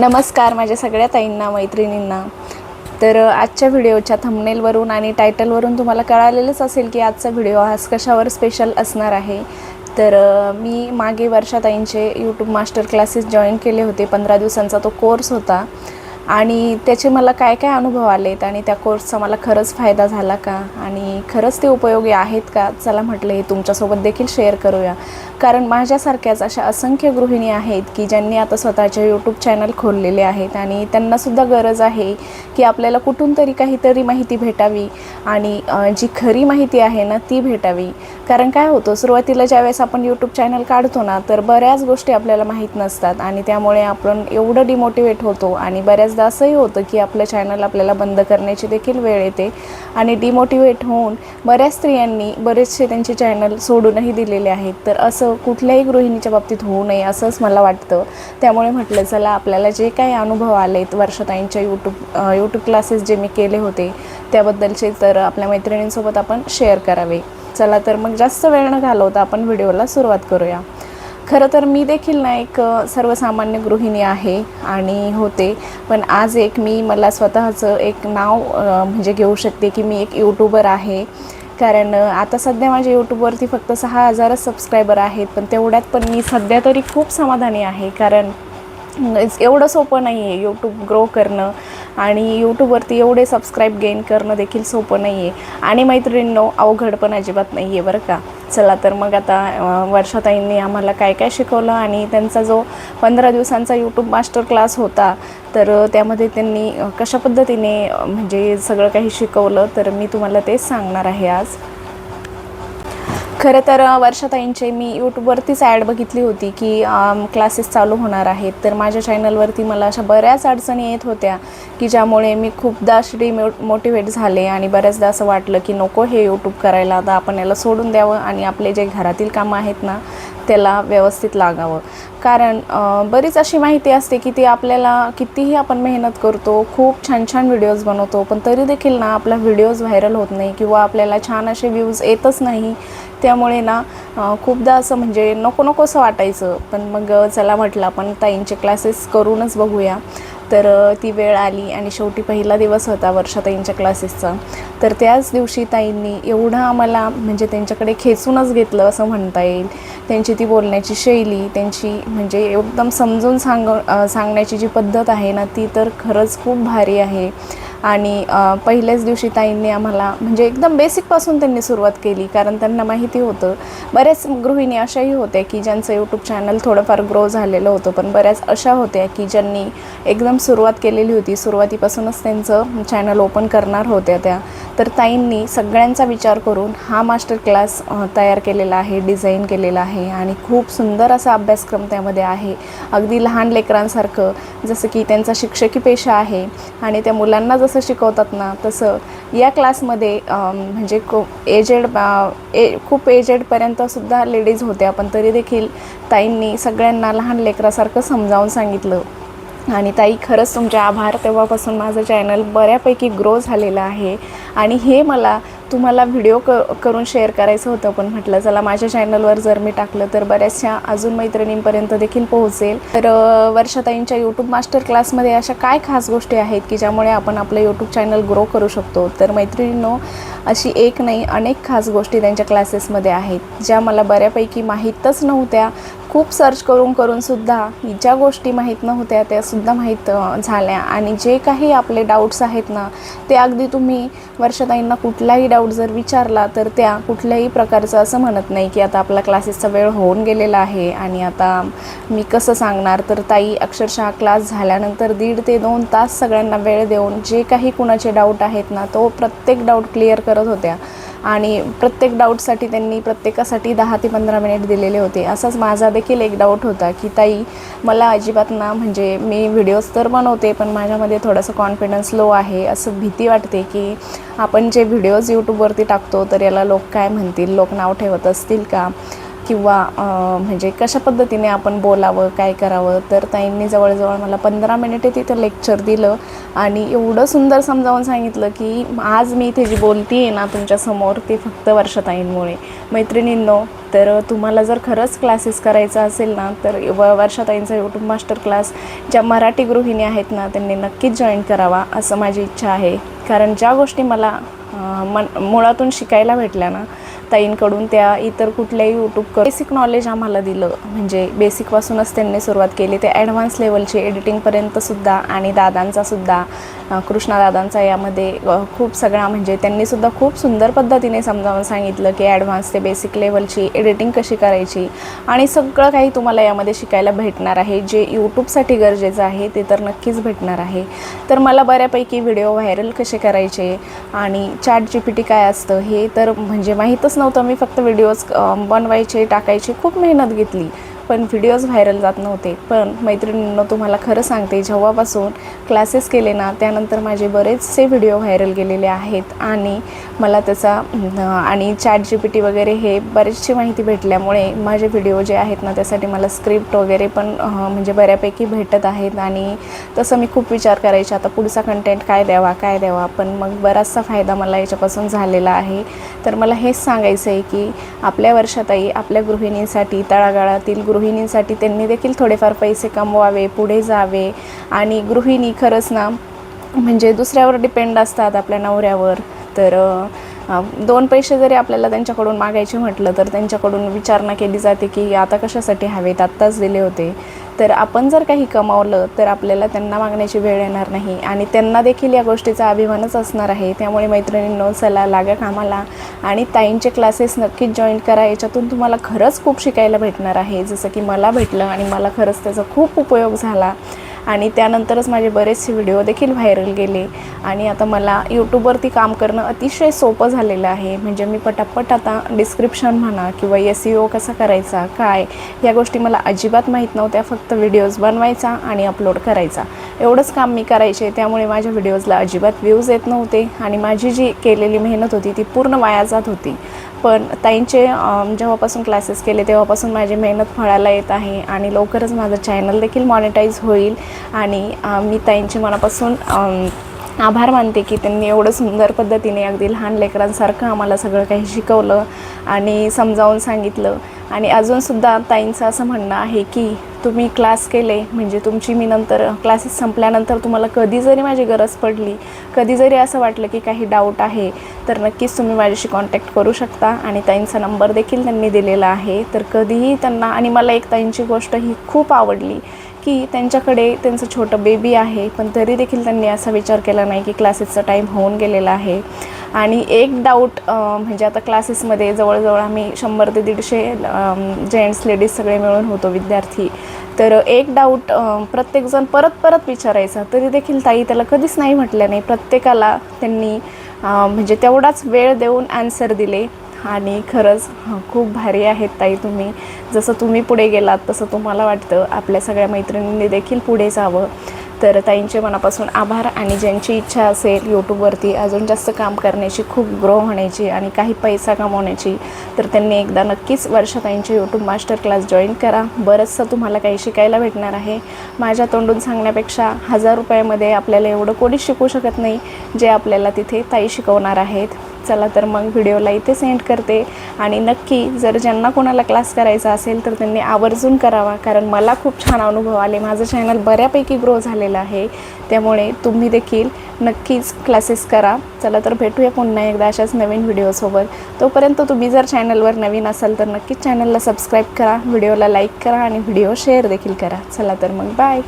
नमस्कार माझ्या सगळ्या ताईंना मैत्रिणींना. तर आजच्या व्हिडिओच्या थंबनेलवरून आणि टायटलवरून तुम्हाला कळालेलंच असेल की आजचा व्हिडिओ हा कशावर स्पेशल असणार आहे. तर मी मागे वर्षाताईंचे यूट्यूब मास्टर क्लासेस जॉईन केले होते. पंधरा दिवसांचा तो कोर्स होता. आणि त्याचे मला काय काय अनुभव आलेत आणि त्या कोर्सचा मला खरंच फायदा झाला का? आणि खरंच ते उपयोगी आहेत का? चला म्हटलं हे तुमच्यासोबत देखील शेअर करूया. कारण माझ्यासारख्याच अशा असंख्य गृहिणी आहेत की ज्यांनी आता स्वतःचे यूट्यूब चॅनल खोललेले आहेत आणि त्यांनासुद्धा गरज आहे की आपल्याला कुठून तरी काहीतरी माहिती भेटावी आणि जी खरी माहिती आहे ना ती भेटावी. कारण काय होतं सुरुवातीला ज्यावेळेस आपण यूट्यूब चॅनल काढतो ना तर बऱ्याच गोष्टी आपल्याला माहीत नसतात आणि त्यामुळे आपण एवढं डिमोटिवेट होतो आणि बऱ्याचदा असंही होतं की आपलं चॅनल आपल्याला बंद करण्याची देखील वेळ येते आणि डिमोटिवेट होऊन बऱ्याच स्त्रियांनी बरेचसे त्यांचे चॅनल सोडूनही दिलेले आहेत. तर असं कुठल्याही गृहिणीच्या बाबतीत होऊ नये असंच मला वाटतं. त्यामुळे म्हटलं चला आपल्याला जे काही अनुभव आलेत वर्षताईंच्या यूट्यूब यूट्यूब क्लासेस जे मी केले होते त्याबद्दलचे तर आपल्या मैत्रिणींसोबत आपण शेअर करावे. चला तर मग जास्त वेळ न घालवता आपण व्हिडिओला सुरुवात करूया. खरं तर मी देखील ना एक सर्वसामान्य गृहिणी आहे आणि होते. पण आज एक मी मला स्वतःचं एक नाव म्हणजे घेऊ शकते की मी एक यूट्यूबर आहे. कारण आता सध्या माझ्या यूट्यूबवरती फक्त सहा हजारच सबस्क्रायबर आहेत पण तेवढ्यात पण मी सध्या तरी खूप समाधानी आहे. कारण एवढं सोपं नाही आहे यूट्यूब ग्रो करणं आणि यूट्यूबवरती एवढे सबस्क्राईब गेन करणं देखील सोपं नाही आहे आणि मैत्रिणींनो अवघड पण अजिबात नाही आहे बरं का. चला तर मग आता वर्षाताईंनी आम्हाला काय काय शिकवलं आणि त्यांचा जो पंधरा दिवसांचा यूट्यूब मास्टर क्लास होता तर त्यामध्ये त्यांनी कशा पद्धतीने म्हणजे सगळं काही शिकवलं तर मी तुम्हाला तेच सांगणार आहे आज. खरं तर वर्षाताईंचे मी यूट्यूबवरतीच ॲड बघितली होती की क्लासेस चालू होणार आहेत. तर माझ्या चॅनलवरती मला अशा बऱ्याच अडचणी येत होत्या की ज्यामुळे मी खूपदा अशी डिमो मोटिवेट झाले आणि बऱ्याचदा असं वाटलं की नको हे यूट्यूब करायला आता आपण याला सोडून द्यावं आणि आपले जे घरातील कामं आहेत ना त्याला व्यवस्थित लागावं. कारण बरीच अशी माहिती असते की ती आपल्याला कितीही आपण मेहनत करतो खूप छान छान व्हिडिओज बनवतो पण तरी देखील ना आपला व्हिडिओज व्हायरल होत नाही किंवा आपल्याला छान असे व्ह्यूज येतच नाही. त्यामुळे ना खूपदा असं म्हणजे नको नको असं वाटायचं. पण मग चला म्हटलं आपण ताईंचे क्लासेस करूनच बघूया. तर ती वेळ आली आणि शेवटी पहिला दिवस होता वर्षाताईंच्या क्लासेसचा. तर त्याच दिवशी ताईंनी एवढं आम्हाला म्हणजे त्यांच्याकडे खेचूनच घेतलं असं म्हणता येईल. त्यांची ती बोलण्याची शैली त्यांची म्हणजे एकदम समजून सांग सांगण्याची जी पद्धत आहे ना ती तर खरंच खूप भारी आहे. आणि पहिल्याच दिवशी ताईंनी आम्हाला म्हणजे एकदम बेसिकपासून त्यांनी सुरुवात केली कारण त्यांना माहिती होतं. बऱ्याच गृहिणी अशाही होत्या की ज्यांचं यूट्यूब चॅनल थोडंफार ग्रो झालेलं होतं पण बऱ्याच अशा होत्या की ज्यांनी एकदम सुरुवात केलेली होती. सुरुवातीपासूनच त्यांचं चॅनल ओपन करणार होत्या त्या. तर ताईंनी सगळ्यांचा विचार करून हा मास्टर क्लास तयार केलेला आहे डिझाईन केलेला आहे आणि खूप सुंदर असा अभ्यासक्रम त्यामध्ये आहे. अगदी लहान लेकरांसारखं जसं की त्यांचा शिक्षकी पेशा आहे आणि त्या मुलांना जसं शिकवतात ना तसं या क्लासमध्ये म्हणजे खूप एजेड ए खूप एजेडपर्यंतसुद्धा लेडीज होत्या पण तरी देखील ताईंनी सगळ्यांना लहान लेकरासारखं समजावून सांगितलं. आणि ताई खरंच तुमचे आभार. तेव्हापासून माझं चॅनल बऱ्यापैकी ग्रो झालेलं आहे. आणि हे मला तुम्हाला व्हिडिओ क करून शेअर करायचं होतं पण म्हटलं चला माझ्या चॅनलवर जर मी टाकलं तर बऱ्याचशा अजून मैत्रिणींपर्यंत देखील पोहोचेल. तर वर्षाताईंच्या यूट्यूब मास्टर क्लासमध्ये अशा काय खास गोष्टी आहेत की ज्यामुळे आपण आपलं यूट्यूब चॅनल ग्रो करू शकतो? तर मैत्रिणींनो अशी एक नाही अनेक खास गोष्टी त्यांच्या क्लासेसमध्ये आहेत ज्या मला बऱ्यापैकी माहीतच नव्हत्या. खूप सर्च करून करूनसुद्धा ज्या गोष्टी माहीत नव्हत्या त्यासुद्धा माहीत झाल्या. आणि जे काही आपले डाऊट्स आहेत ना ते अगदी तुम्ही वर्षताईंना कुठलाही डाऊट जर विचारला तर त्या कुठल्याही प्रकारचं असं म्हणत नाही की आता आपला क्लासेसचा वेळ होऊन गेलेला आहे आणि आता मी कसं सांगणार? तर ताई अक्षरशः क्लास झाल्यानंतर दीड ते दोन तास सगळ्यांना वेळ देऊन जे काही कुणाचे डाऊट आहेत ना तो प्रत्येक डाऊट क्लिअर करत होत्या. आणि प्रत्येक डाऊटसाठी त्यांनी प्रत्येकासाठी दहा ते पंधरा मिनिट दिलेले होते. असाच माझा देखील एक डाऊट होता की ताई मला अजिबात ना म्हणजे मी व्हिडिओज तर बनवते पण माझ्यामध्ये थोडंसं कॉन्फिडन्स लो आहे. असं भीती वाटते की आपण जे व्हिडिओज यूट्यूबवरती टाकतो तर याला लोक काय म्हणतील? लोक नाव ठेवत असतील का? किंवा म्हणजे कशा पद्धतीने आपण बोलावं काय करावं? तर ताईंनी जवळजवळ मला पंधरा मिनिटे तिथं लेक्चर दिलं आणि एवढं सुंदर समजावून सांगितलं की आज मी इथे जी बोलती आहे ना तुमच्यासमोर ते फक्त वर्षाताईंमुळे. मैत्रिणींनो तर तुम्हाला जर खरंच क्लासेस करायचा असेल ना तर व वर्षाताईंचा यूट्यूब मास्टर क्लास ज्या मराठी गृहिणी आहेत ना त्यांनी नक्कीच जॉईन करावा असं माझी इच्छा आहे. कारण ज्या गोष्टी मला मन मुळातून शिकायला भेटल्या ना ताईंकडून त्या इतर कुठल्याही यूट्यूब बेसिक नॉलेज आम्हाला दिलं. म्हणजे बेसिकपासूनच त्यांनी सुरुवात केली. ते ॲडव्हान्स लेवलची एडिटिंगपर्यंतसुद्धा आणि दादांचासुद्धा कृष्णा दादांचा यामध्ये खूप सगळा म्हणजे त्यांनीसुद्धा खूप सुंदर पद्धतीने समजावून सांगितलं की ॲडव्हान्स ते बेसिक लेवलची एडिटिंग कशी करायची. आणि सगळं काही तुम्हाला यामध्ये शिकायला भेटणार आहे. जे यूट्यूबसाठी गरजेचं आहे ते तर नक्कीच भेटणार आहे. तर मला बऱ्यापैकी व्हिडिओ व्हायरल कसे करायचे आणि चॅट जी पी टी काय असतं हे तर म्हणजे माहीतच नव्हतं. मी फक्त व्हिडिओज बनवायचे टाकायचे खूप मेहनत घेतली. पण व्हिडिओज व्हायरल जात नव्हते. पण मैत्रिणींनो तुम्हाला खरं सांगते जेव्हापासून क्लासेस केले ना त्यानंतर माझे बरेचसे व्हिडिओ व्हायरल गेलेले आहेत. आणि मला त्याचा आणि चॅट जी पी टी वगैरे हे बरेचशी माहिती भेटल्यामुळे माझे व्हिडिओ जे आहेत ना त्यासाठी मला स्क्रिप्ट वगैरे पण म्हणजे बऱ्यापैकी भेटत आहेत. आणि तसं मी खूप विचार करायचे आता पुढचा कंटेंट काय द्यावा काय द्यावा? पण मग बराचसा फायदा मला याच्यापासून झालेला आहे. तर मला हेच सांगायचं आहे की आपल्या वर्षातही आपल्या गृहिणींसाठी तळागाळातील गृहिणींसाठी त्यांनी देखील थोडेफार पैसे कमवावे पुढे जावे. आणि गृहिणी खरंच ना म्हणजे दुसऱ्यावर डिपेंड असतात आपल्या नवऱ्यावर. तर दोन पैसे जरी आपल्याला त्यांच्याकडून मागायचे म्हटलं तर त्यांच्याकडून विचारणा केली जाते की आता कशासाठी हवेत? आत्ताच दिले होते. तर आपण जर काही कमावलं तर आपल्याला त्यांना मागण्याची वेळ येणार नाही. आणि त्यांना देखील या गोष्टीचा अभिमानच असणार आहे. त्यामुळे मैत्रिणींनो चला लागा कामाला. आणि ताईंचे क्लासेस नक्कीच जॉईन करा. याच्यातून तुम्हाला खरंच खूप शिकायला भेटणार आहे. जसं की मला भेटलं आणि मला खरंच त्याचा खूप उपयोग झाला. आणि त्यानंतरच माझे बरेचसे व्हिडिओ देखील व्हायरल गेले. आणि आता मला यूट्यूबवरती काम करणं अतिशय सोपं झालेलं आहे. म्हणजे मी पटापट आता डिस्क्रिप्शन म्हणा किंवा एस ई ओ कसा करायचा काय या गोष्टी मला अजिबात माहीत नव्हत्या. फक्त व्हिडिओज बनवायचा आणि अपलोड करायचा. एवढंच काम मी करायचे त्यामुळे माझ्या व्हिडिओजला अजिबात व्ह्यूज येत नव्हते. आणि माझी जी केलेली मेहनत होती ती पूर्ण वाया जात होती. पण ताईंचे जेव्हापासून क्लासेस केले तेव्हापासून माझी मेहनत फळाला येत आहे आणि लवकरच माझं चॅनल देखील मॉनिटाईज होईल. आणि मी ताईंचे मनापासून आभार मानते की त्यांनी एवढं सुंदर पद्धतीने अगदी लहान लेकरांसारखं आम्हाला सगळं काही शिकवलं आणि समजावून सांगितलं. आणि अजूनसुद्धा ताईंचं असं म्हणणं आहे की तुम्ही क्लास केले म्हणजे तुमची मी नंतर क्लासेस संपल्यानंतर तुम्हाला कधी जरी माझी गरज पडली कधी जरी असं वाटलं की काही डाऊट आहे तर नक्कीच तुम्ही माझ्याशी कॉन्टॅक्ट करू शकता आणि ताईंचा नंबर देखील त्यांनी दिलेला आहे. तर कधीही त्यांना आणि मला एक ताईंची गोष्ट ही खूप आवडली की त्यांच्याकडे त्यांचं छोटं बेबी आहे पण तरी देखील त्यांनी असा विचार केला नाही की क्लासेसचा टाईम होऊन गेलेला आहे. आणि एक डाऊट म्हणजे आता क्लासेसमध्ये जवळजवळ आम्ही शंभर ते दीडशे जेंट्स लेडीज सगळे मिळून होतो विद्यार्थी. तर एक डाऊट प्रत्येकजण परत परत विचारायचा. तरी देखील ताई त्याला कधीच नाही म्हटल्याने नाही. प्रत्येकाला त्यांनी म्हणजे तेवढाच वेळ देऊन आन्सर दिले. आणि खरंच खूप भारी आहेत ताई तुम्ही. जसं तुम्ही पुढे गेलात तसं तुम्हाला वाटतं आपल्या सगळ्या मैत्रिणींनी देखील पुढे जावं. तर ताईंचे मनापासून आभार आणि ज्यांची इच्छा असेल यूट्यूबवरती अजून जास्त काम करण्याची खूप ग्रो होण्याची आणि काही पैसा कमवण्याची तर त्यांनी एकदा नक्कीच वर्षाताईंचे यूट्यूब मास्टर क्लास जॉईन करा. बरंचसं तुम्हाला काही शिकायला भेटणार आहे. माझ्या तोंडून सांगण्यापेक्षा हजार रुपयामध्ये आपल्याला एवढं कोणीच शिकू शकत नाही जे आपल्याला तिथे ताई शिकवणार आहेत. चला तर मग व्हिडिओला इथे सेंड करते. आणि नक्की जर ज्यांना कोणाला क्लास करायचा असेल तर त्यांनी आवर्जून करावा. कारण मला खूप छान अनुभव आले. माझं चॅनल बऱ्यापैकी ग्रो झालेलं आहे. त्यामुळे तुम्ही देखील नक्कीच क्लासेस करा. चला तर भेटूया पुन्हा एकदा अशाच नवीन व्हिडिओसोबत तोपर्यंत तुम्ही जर चॅनलवर नवीन असाल तर नक्कीच चॅनलला सबस्क्राईब करा. व्हिडिओला लाईक करा आणि व्हिडिओ शेअर देखील करा. चला तर मग बाय